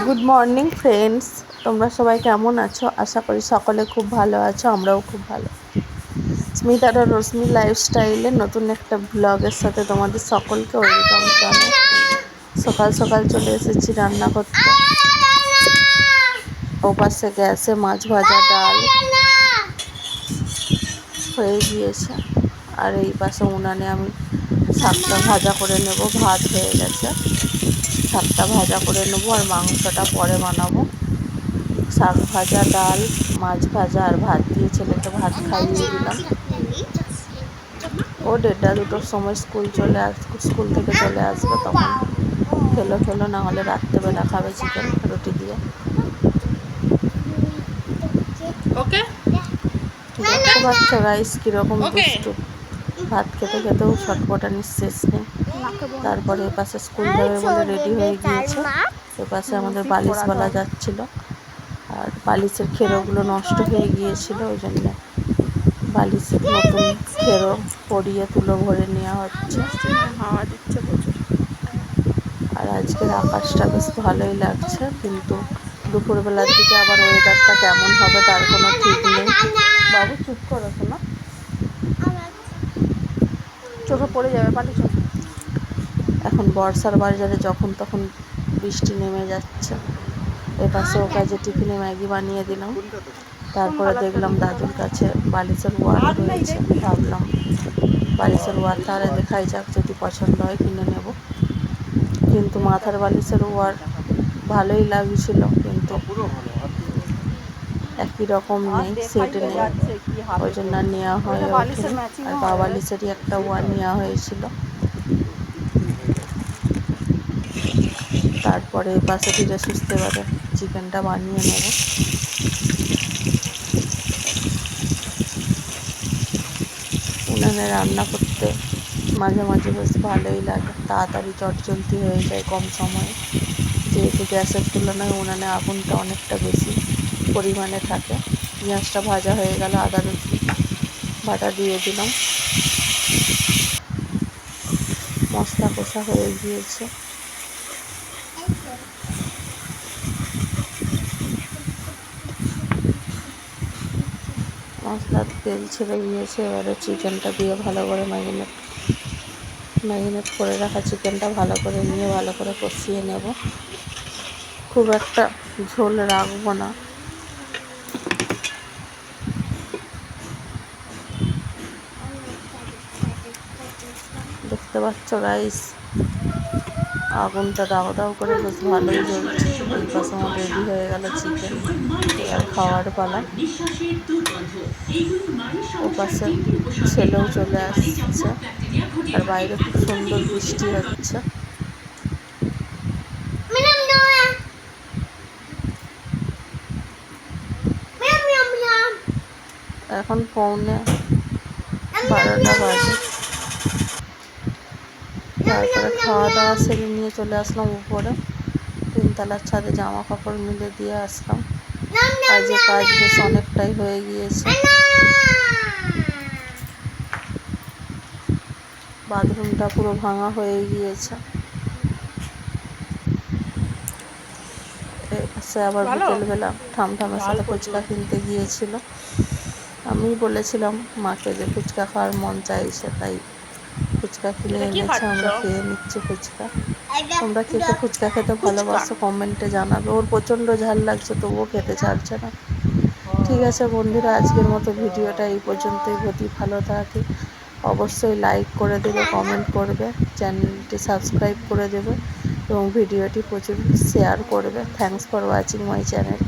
Good morning friends তোমরা সবাই কেমন আছো? আশা করি সকলে খুব ভালো আছো, আমরাও খুব ভালো। স্মিতার রশ্মি লাইফস্টাইলে নতুন একটা ব্লগের সাথে তোমাদের সকলকে ওয়েলকাম জানাই। সকাল সকাল চলে এসেছি রান্না করতে। ওপাশে গ্যাসে মাছ ভাজা ডাল হয়ে গিয়েছে। আর এই পাশে উনানে আমি শাকটা ভাজা করে নেব, ভাত হয়ে গেছে। শাকটা ভাজা করে নেব আর মাংসটা পরে বানাবো। শাক ভাজা ডাল মাছ ভাজা আর ভাত দিয়ে ছেলেকে ভাত খাইয়ে দিলাম। ও দেড়টা দুটোর সময় স্কুল চলে আস স্কুল থেকে চলে আসবে তখন। খেলো খেলো না হলে রাত্রেবেলা খাবে চিকেন রুটি দিয়ে। ওকে? দেখতে পাচ্ছ রাইস কীরকম. দুষ্টু। ভাত খেতে খেতেও ছটপটানির শেষ নেই। তারপরে এপাশে স্কুল যাবে বলে রেডি হয়ে গিয়েছে। এপাশে আমাদের বালিশ বলা যাচ্ছিল। আর বালিশের খেরোগুলো নষ্ট হয়ে গিয়েছিল ওই জন্য বালিশের নতুন খেরো পরিয়ে তুলো ভরে নেওয়া হচ্ছে। হাওয়া দিচ্ছে প্রচুর। আর আজকের আকাশটা বেশ ভালোই লাগছে কিন্তু দুপুরবেলার দিকে আবার ওয়েদারটা কেমন হবে তার কোনো ঠিক নেই। বাবু চুপ করো না চোখে পড়ে যাবে পালি চোখ এখন বর্ষার বাজারে যখন তখন বৃষ্টি নেমে যাচ্ছে। এপাশে ও কাজে টিফিনে ম্যাগি বানিয়ে দিলাম। তারপরে দেখলাম দাদুর কাছে বালিশের ওয়ার রয়েছে। ভাবলাম বালিশের ওয়ার তাহলে দেখাই যাক যদি পছন্দ হয় কিনে নেব। কিন্তু মাথার বালিশের ওয়ার ভালোই লাগছিল, কিন্তু একই রকম নেই, সেট নেই। ওই জন্য নেওয়া হয়ে আর বাবালিশেরই একটা ওয়ার নেওয়া হয়েছিল। তারপরে পাশে ধীরে সুস্থে চিকেনটা বানিয়ে নেব। উনানে রান্না করতে মাঝে মাঝে বেশ ভালোই লাগে, তাড়াতাড়ি চটচলতি হয়ে যায় কম সময়ে। যেহেতু গ্যাসের তুলনায় উনানে আগুনটা অনেকটা বেশি পরিমাণে থাকে। পেঁয়াজটা ভাজা হয়ে গেল আদা রসুন বাটা দিয়ে দিলাম। মশলা কষা হয়ে গিয়েছে। মশলার তেল ছেড়ে গিয়েছে এবারে চিকেনটা দিয়ে ভালো করে ম্যারিনেট ম্যারিনেট করে রাখা চিকেনটা ভালো করে নিয়ে ভালো করে কষিয়ে নেব। খুব একটা ঝোল রাখব না। দেখতে পাচ্ছ রাইস আগুনটা দাও দাও করে বেশ ভালোই জ্বলছে। এই পাশে আমার রেডি হয়ে গেল চিকেন এবার খাওয়ার পালা। ও পাশে ছেলেও চলে আসছে। আর বাইরে খুব সুন্দর বৃষ্টি হচ্ছে। এখন পৌনে বারোটা বাজে। তারপরে খাওয়া দাওয়া সেরে নিয়ে চলে আসলাম উপরে। তিনতলার ছাদে জামা কাপড় মিলে দিয়ে আসলাম। কাজে কাজ বেশ অনেকটাই হয়ে গিয়েছে। বাথরুমটা পুরো ভাঙা হয়ে গিয়েছে। সে আবার? বিকেলবেলা ঠামঠামের সাথে ফুচকা কিনতে গিয়েছিল। আমি বলেছিলাম মাকে যে ফুচকা খাওয়ার মন চাইছে তাই ফুচকা কিনে এনেছে আমরা খেয়ে নিচ্ছি ফুচকা। তোমরা কে ফুচকা খেতে ভালোবাসো কমেন্টে জানাবে। ওর প্রচণ্ড ঝাল লাগছে তবুও খেতে ছাড়ছে না। ঠিক আছে বন্ধুরা আজকের মতো ভিডিওটা এই পর্যন্তই। যদি ভালো থাকে অবশ্যই লাইক করে দেবে কমেন্ট করবে চ্যানেলটি সাবস্ক্রাইব করে দেবে এবং ভিডিওটি প্রচুর শেয়ার করবে। Thanks for watching my channel